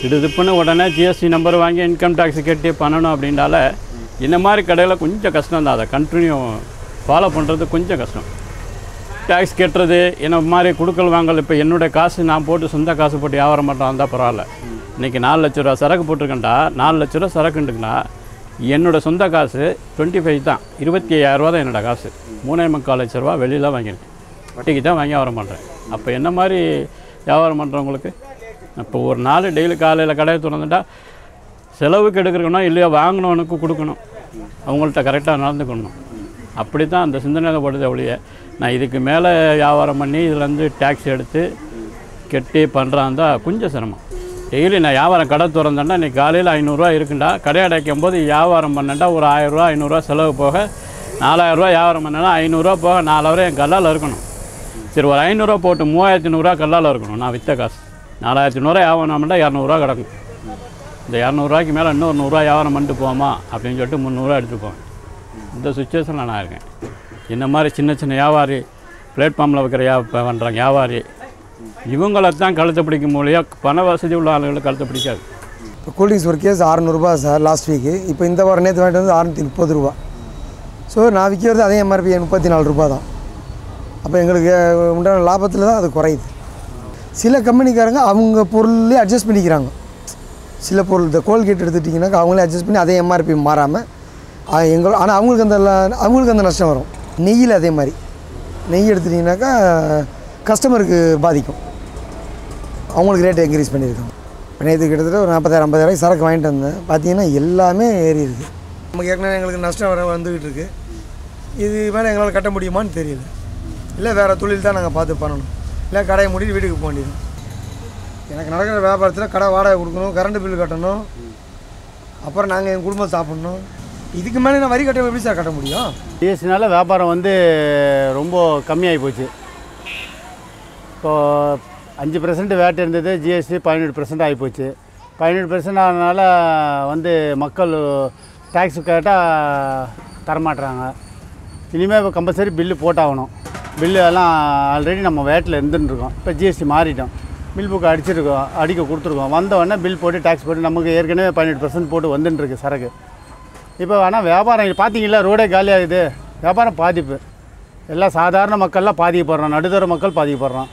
திடுதிப்புன்னு உடனே GST number வாங்கி income tax கட்டி பண்ணணும் அப்படின்னால இந்த மாதிரி கடையில் கொஞ்சம் கஷ்டம் தான். அதை கண்டினியூ ஃபாலோ பண்ணுறது கொஞ்சம் கஷ்டம். டேக்ஸ் கட்டுறது என்ன மாதிரி கொடுக்கல் வாங்கல் இப்போ என்னுடைய காசு நான் போட்டு சொந்த காசு போட்டு வியாபாரம் பண்ணுறா இருந்தால் பரவாயில்ல. இன்றைக்கி நாலு லட்ச ரூபா சரக்கு போட்டிருக்கேன்டா நாலு லட்ச ரூபா சரக்குண்டுங்கன்னா என்னோடய சொந்த காசு டுவெண்ட்டி ஃபைவ் தான். இருபத்தி ஐயாயிரரூவா தான் என்னோடய காசு. மூணே முக்கால் லட்ச ரூபா வெளியில் வாங்கியிருக்கேன். வட்டிக்கு தான் வாங்கி வியாபாரம் பண்ணுறேன் அப்போ என்ன மாதிரி வியாபாரம் பண்ணுறவங்களுக்கு இப்போ ஒரு நாள் டெய்லி காலையில் கடையை திறந்துட்டா செலவுக்கு எடுக்கிறக்கணும் இல்லையா வாங்கினவனுக்கு கொடுக்கணும். அவங்கள்ட்ட கரெக்டாக நடந்துக்கணும். அப்படி தான் அந்த சிந்தனையில் படுது ஒழிய நான் இதுக்கு மேலே வியாபாரம் பண்ணி இதுலேருந்து டேக்ஸ் எடுத்து கெட்டி பண்ணுறாந்தா கொஞ்சம் சிரமம். டெய்லி நான் வியாபாரம் கடை திறந்தேன்னா இன்றைக்கி காலையில் ஐநூறுரூவா இருக்குண்டா கடை அடைக்கும் போது வியாபாரம் பண்ணேன்டா ஒரு ஆயிரரூவா ஐநூறுரூவா செலவு போக நாலாயிரரூவா வியாபாரம் பண்ணேன்னா ஐநூறுரூவா போக நாலாயிரம் என் கல்லால் இருக்கணும் சரி ஒரு ஐநூறுரூவா போட்டு மூவாயிரத்தி நூறுரூவா கல்லால் இருக்கணும் நான் விற்ற காசு. நாலாயிரத்தி நூறுரூவா வியாபாரம் பண்ணால் இரநூறுவா கிடக்கும். இந்த இரநூறுவாய்க்கு மேலே இன்னொரு நூறுரூவா வியாபாரம் பண்ணிட்டு போமா அப்படின்னு சொல்லிட்டு முந்நூறுரூவா எடுத்துப்போம் போவேன். இந்த சுச்சுவேஷனில் நான் இருக்கேன். இந்த மாதிரி சின்ன சின்ன வியாபாரி பிளாட்ஃபார்மில் வைக்கிற வியா பண்ணுறாங்க வியாபாரி இவங்களை தான் கழுத்தை பிடிக்கும் முடியும் பண வசதி உள்ள ஆளுகளை கழுத்தை பிடிக்காது. இப்போ கூல்ட்ரிங்க்ஸ் ஒரு கேஸ் அறநூறுபா சார் லாஸ்ட் வீக்கு இப்போ இந்த வாரம் நேற்று வாங்கிட்டு வந்து அறநூற்றி முப்பது ரூபா. ஸோ நான் விற்கிறது அதே எம்ஆர்பி முப்பத்தி நாலு ரூபா தான். அப்போ எங்களுக்கு உண்டான லாபத்தில் தான் அது குறையுது. சில கம்பெனிக்காரங்க அவங்க பொருள்லேயே அட்ஜஸ்ட் பண்ணிக்கிறாங்க. சில பொருள் இந்த கோல்கேட் எடுத்துட்டிங்கனாக்கா அவங்களே அட்ஜஸ்ட் பண்ணி அதே எம்ஆர்பி மாறாமல் எங்கள் ஆனால் அவங்களுக்கு அந்த அவங்களுக்கு அந்த நஷ்டம் வரும். நெய்யில் அதே மாதிரி. நெய் எடுத்துட்டிங்கனாக்கா கஸ்டமருக்கு பாதிக்கும். அவங்களுக்கு ரேட் இன்க்ரீஸ் பண்ணியிருக்காங்க. இப்போ நேற்று கிட்டத்தட்ட ஒரு நாற்பதாயிரம் ஐம்பதாயிரம் சரக்கு வாங்கிட்டு வந்தேன். பார்த்தீங்கன்னா எல்லாமே ஏறி இருக்கு. நமக்கு ஏற்கனவே எங்களுக்கு நஷ்டம் வர வந்துக்கிட்டு இருக்குது இது மேலே எங்களால் கட்ட முடியுமான்னு தெரியல. இல்லை வேறு தொழில் தான் நாங்கள் பார்த்து பண்ணணும். இல்லை கடையை மூடிட்டு வீட்டுக்கு போக வேண்டியது. எனக்கு நடக்கிற வியாபாரத்தில் கடை வாடகை கொடுக்கணும் கரண்ட் பில் கட்டணும் அப்புறம் நாங்கள் எங்கள் குடும்பம் சாப்பிட்ணும். இதுக்கு மேலே நான் வரி கட்ட எப்படி சார் கட்ட முடியும்? ஜிஎஸ்டினால வியாபாரம் வந்து ரொம்ப கம்மியாகி போச்சு. இப்போது அஞ்சு பர்சன்ட் வேட் இருந்தது ஜிஎஸ்டி பதினெட்டு பர்சன்ட் ஆகிப்போச்சு பதினெட்டு பர்சன்ட் ஆனதுனால வந்து மக்கள் டேக்ஸ் கேட்டால் தரமாட்டுறாங்க. இனிமேல் இப்போ கம்பல்சரி பில்லு போட்டாகணும். பில்லு எல்லாம் ஆல்ரெடி நம்ம வேட்டில் இருந்துருக்கோம் இப்போ ஜிஎஸ்டி மாறிட்டோம். பில் புக் அடிச்சிருக்கோம் அடிக்க கொடுத்துருக்கோம். வந்தவொடனே பில் போட்டு டேக்ஸ் போட்டு நமக்கு ஏற்கனவே பதினெட்டு பர்சன்ட் போட்டு வந்துட்டுருக்கு சரக்கு. இப்போ ஆனால் வியாபாரம் பார்த்தீங்களா ரோடே காலியாகுது. வியாபாரம் பாதிப்பு. எல்லாம் சாதாரண மக்கள்லாம் பாதிக்கப்படுறோம் நடுத்தர மக்கள் பாதிக்கப்படுறோம்